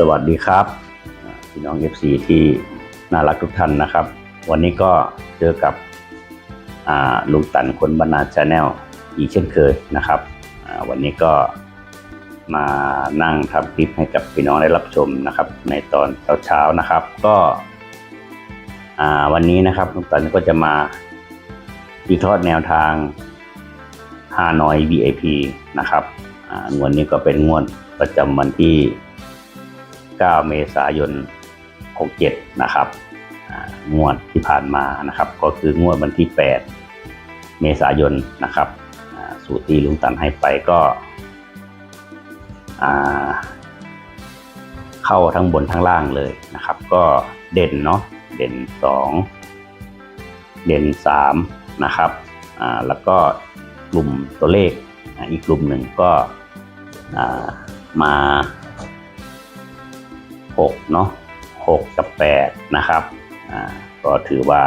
สวัสดีครับพี่น้อง FC ที่น่ารักทุกท่านนะครับ วันนี้ก็เจอกับลุงตันคนบรรณาชาแนลอีกเช่นเคยนะครับ วันนี้ก็มานั่งทำคลิปให้กับพี่น้องได้รับชมนะครับ ในตอนเช้าๆนะครับ ก็วันนี้นะครับลุงตันก็จะมาวิเคราะห์แนวทางฮานอย VIP นะครับอ่างวดนี้ก็เป็นงวดประจำวันที่ 9 เมษายน 67 นะครับงวดที่ผ่านมานะครับ ก็คืองวดวันที่ 8 เมษายนนะครับสูตรที่ลุงตันให้ไปก็เข้าทั้งบนทั้งล่างเลยนะครับ ก็เด่นเนาะเด่น 2 เด่น 3 นะครับแล้วก็กลุ่มตัวเลขอีกกลุ่มหนึ่งก็มา 6เนาะ6กับ8นะครับก็ถือว่า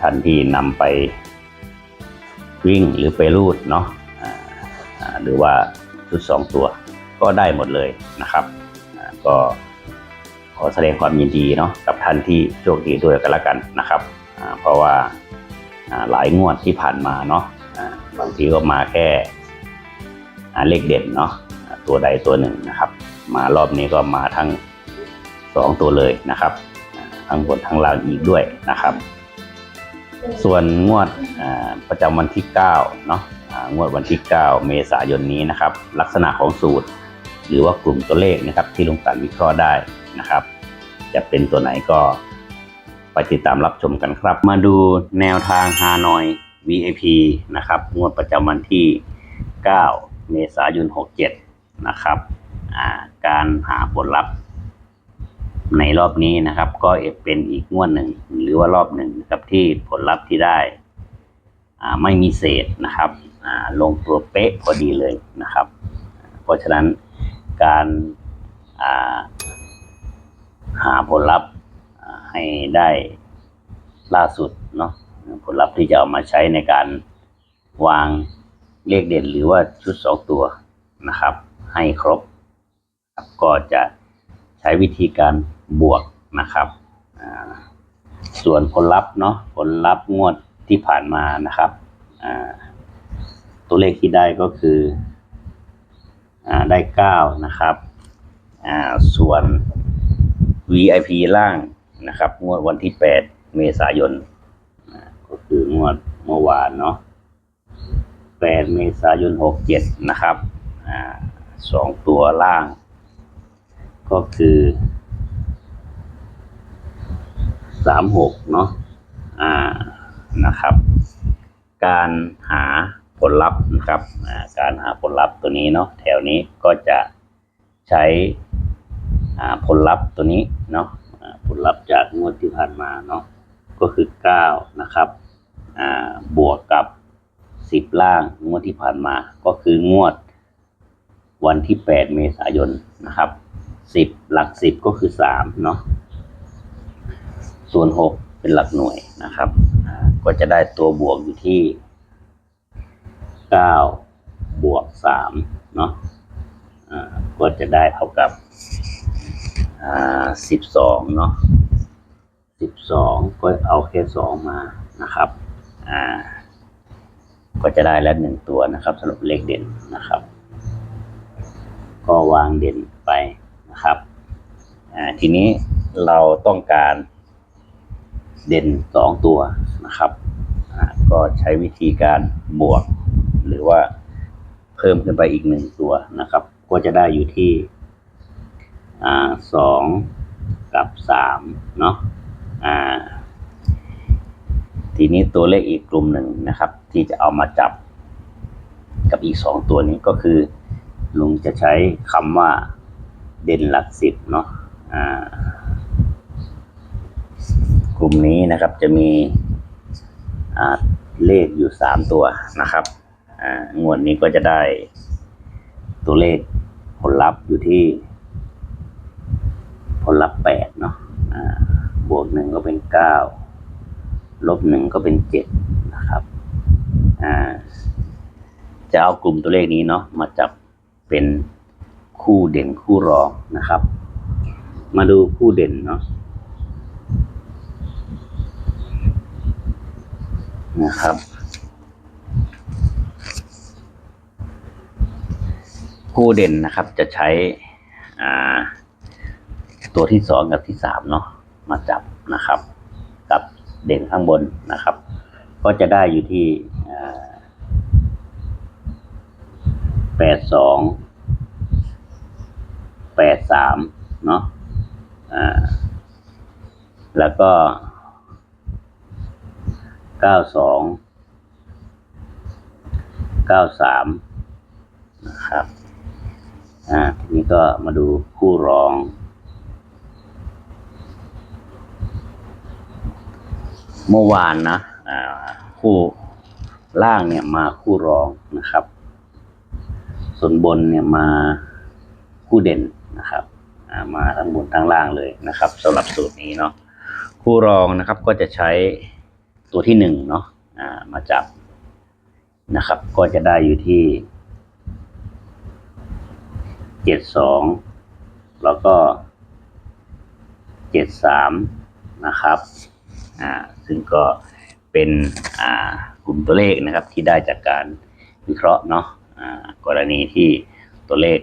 ท่านที่นำไปวิ่งหรือไปรูดเนาะหรือว่าชุด2ตัวก็ได้หมดเลยนะครับ ก็ขอแสดงความยินดีเนาะกับท่านที่โชคดีด้วยกันละกันนะครับ เพราะว่าหลายงวดที่ผ่านมาเนาะบางทีก็มาแค่เลขเด่นเนาะตัวใดตัวหนึ่งนะครับ มารอบนี้ก็มาทั้งสองตัวเลยนะครับ ทั้งบนทั้งล่างอีกด้วยนะครับ ส่วนงวดประจำวันที่9เนาะงวดวันที่ 9 เมษายนนี้นะครับ ลักษณะของสูตร หรือว่ากลุ่มตัวเลขนะครับ ที่ลุงตันวิเคราะห์ได้นะครับ จะเป็นตัวไหนก็ไปติดตามรับชมกันครับ มาดูแนวทางฮานอย VIP นะครับงวดประจำวันที่ 9 เมษายน 67 นะครับ การหาผลลัพธ์ ในรอบนี้นะครับ ก็เป็นอีกงวดหนึ่งหรือว่ารอบหนึ่งนะครับที่ผลลัพธ์ที่ได้ไม่มีเศษนะครับลงตัวเป๊ะพอดีเลยนะครับ เพราะฉะนั้นการาหาผลลัพธ์ให้ได้ล่าสุดเนาะผลลัพธ์ที่จะเอามาใช้ในการวางเลขเด่นหรือว่าชุดสองตัวนะครับ ให้ครบ ก็จะใช้วิธีการบวกนะครับส่วนผลลัพธ์เนาะผลลัพธ์งวดที่ผ่านมานะครับตัวเลขที่ได้ก็คืออได้เก้านะครับอ่าส่วน VIP ล่างนะครับ งวดวันที่ 8 เมษายนก็คืองวดเมื่อวานเนาะ8 เมษายน 67 นะครับอสองตัวล่าง ก็คือสามหกเนาะอ่านะครับ การหาผลลัพธ์นะครับการหาผลลัพธ์ตัวนี้เนาะแถวนี้ก็จะใช้ผลลัพธ์ตัวนี้เนาะผลลัพธ์จากงวดที่ผ่านมาเนาะก็คือเก้านะครับบวกกับสิบล่างงวดที่ผ่านมา ก็คืองวดวันที่ 8 เมษายนนะครับ 10หลัก10ก็คือ3เนาะส่วน6เป็นหลักหน่วยนะครับก็จะได้ตัวบวกอยู่ที่9บวก3เนาะก็จะได้เท่ากับอ่า12เนาะ12ก็เอาแค่2มานะครับอ่าก็จะได้แล้วหนึ่งตัวนะครับสำหรับเลขเด่นนะครับ ก็วางเด่นไป ทีนี้เราต้องการเด่นสองตัวนะครับ ก็ใช้วิธีการบวก หรือว่าเพิ่มขึ้นไปอีกหนึ่งตัวนะครับ ก็จะได้อยู่ที่สองกับสามเนาะทีนี้ตัวเลขอีกกลุ่มหนึ่งนะครับ ที่จะเอามาจับกับอีกสองตัวนี้ก็คือ ลุงจะใช้คำว่าเด่นหลักสิบเนาะ กลุ่มนี้นะครับจะมีเลขอยู่สามตัวนะครับงวดนี้ก็จะได้ตัวเลขผลลัพธ์อยู่ที่ ผลลัพธ์แปดเนาะบวกหนึ่งก็เป็นเก้าลบหนึ่งก็เป็นเจ็ดนะครับจะเอากลุ่มตัวเลขนี้เนาะมาจับเป็นคู่เด่นคู่รองนะครับ มาดูคู่เด่นเนาะนะครับ คู่เด่นนะครับจะใช้ตัวที่สองกับที่สามเนาะมาจับนะครับ กับเด่นข้างบนนะครับ ก็จะได้อยู่ที่แปดสองแปดสามเนาะ แล้วก็เก้าสองเก้าสามนะครับ อ่า ทีนี้ก็มาดูคู่รอง เมื่อวานนะ อ่า คู่ล่างเนี่ยมาคู่รองนะครับ ส่วนบนเนี่ยมาคู่เด่นนะครับ อ่า มาทั้งบนทั้งล่างเลยนะครับสำหรับสูตรนี้เนาะ คู่รองนะครับก็จะใช้ตัวที่หนึ่งเนาะมาจับนะครับ ก็จะได้อยู่ที่เจ็ดสองแล้วก็เจ็ดสามนะครับอ่าซึ่งก็เป็นอ่ากลุ่มตัวเลขนะครับที่ได้จากการวิเคราะห์เนาะอ่ากรณีที่ตัวเลข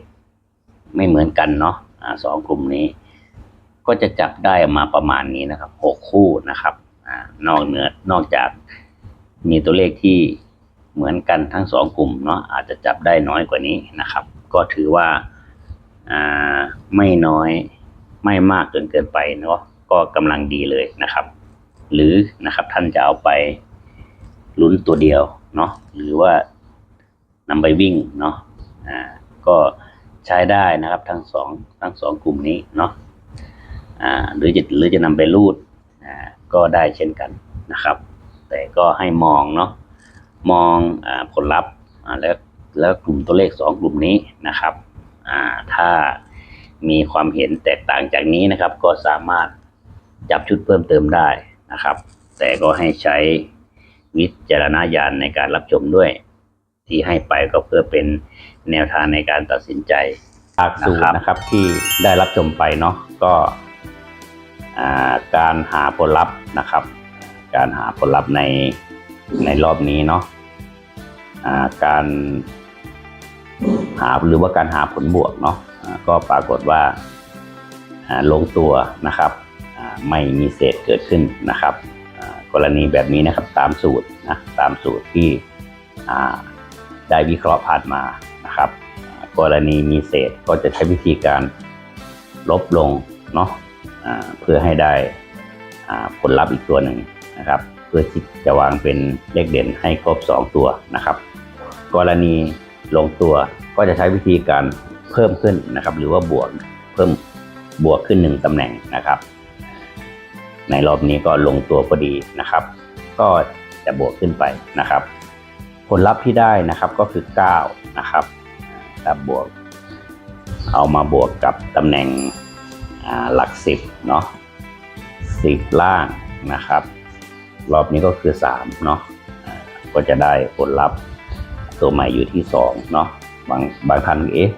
ไม่เหมือนกันเนาะอ่าสองกลุ่มนี้ ก็จะจับได้มาประมาณนี้นะครับหกคู่นะครับอนอกเหนือนอกจากมีตัวเลขที่เหมือนกันทั้งสองกลุ่มเนาะอาจจะจับได้น้อยกว่านี้นะครับ ก็ถือว่าไม่น้อยไม่มากเกินเกินไปเนาะก็กำลังดีเลยนะครับ หรือนะครับท่านจะเอาไปลุ้นตัวเดียวเนาะหรือว่านำไปวิ่งเนาะอ่าก็ใช้ได้นะครับทั้งสองทั้งสองกลุ่มนี้เนาะ หรือจะหรือจะนำไปรูดก็ได้เช่นกันนะครับ แต่ก็ให้มองเนาะมองอผลลัพธ์แล้วแล้วกลุ่มตัวเลขสองกลุ่มนี้นะครับถ้ามีความเห็นแตกต่างจากนี้นะครับ ก็สามารถจับชุดเพิ่มเติมได้นะครับ แต่ก็ให้ใช้วิจารณญาณในการรับชมด้วย ที่ให้ไปก็เพื่อเป็นแนวทางในการตัดสินใจจากสูตรนะครับที่ได้รับชมไปเนาะก็ การหาผลลัพธ์นะครับ การหาผลลัพธ์ในในรอบนี้เนาะการหาหรือว่าการหาผลบวกเนาะก็ปรากฏว่าลงตัวนะครับไม่มีเศษเกิดขึ้นนะครับ กรณีแบบนี้นะครับตามสูตรนะตามสูตรที่ได้วิเคราะห์ผ่านมานะครับ กรณีมีเศษก็จะใช้วิธีการลบลงเนาะ เพื่อให้ได้ผลลัพธ์อีกตัวหนึ่งนะครับ เพื่อที่จะวางเป็นเลขเด่นให้ครบ 2 ตัวนะครับ กรณีลงตัวก็จะใช้วิธีการเพิ่มขึ้นนะครับ หรือว่าบวกเพิ่มบวกขึ้นหนึ่งตำแหน่งนะครับ ในรอบนี้ก็ลงตัวพอดีนะครับ ก็จะบวกขึ้นไปนะครับ ผลลัพธ์ที่ได้นะครับก็คือ 9 นะครับถ้าบวก เอามาบวกกับตำแหน่ง หลัก10เนาะ10ล่างนะครับ รอบนี้ก็คือ3เนาะก็จะได้ผลลัพธ์ตัวใหม่อยู่ที่2เนาะบางบางท่านเอ๊ะ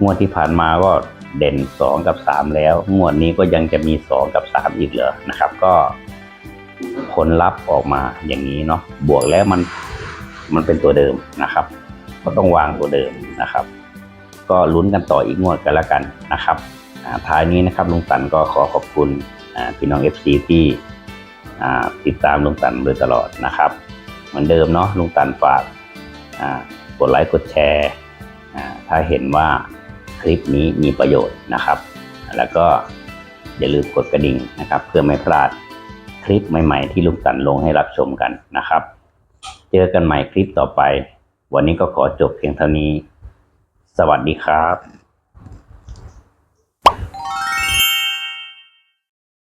งวดที่ผ่านมาก็เด่น2กับ3แล้ว งวดนี้ก็ยังจะมี2กับ3อีกเหรอนะครับ ก็ผลลัพธ์ออกมาอย่างนี้เนาะบวกแล้วมันมันเป็นตัวเดิมนะครับ ก็ต้องวางตัวเดิมนะครับ ก็ลุ้นกันต่ออีกงวดกันล้วกันนะครับ ท้ายนี้นะครับลุงตันก็ขอขอบคุณพี่น้อง FC ที่อ่ติดตามลุงตันโดยตลอดนะครับ เหมือนเดิมเนาะลุงตันฝากกดไลค์กดแชร์ถ้าเห็นว่าคลิปนี้มีประโยชน์นะครับ แล้วก็อย่าลืมกดกระดิ่งนะครับ เพื่อไม่พลาดคลิปใหม่ ๆ ที่ลุงกันลงให้รับชมกันนะครับ เจอกันใหม่คลิปต่อไป วันนี้ก็ขอจบเพียงเท่านี้ สวัสดีครับ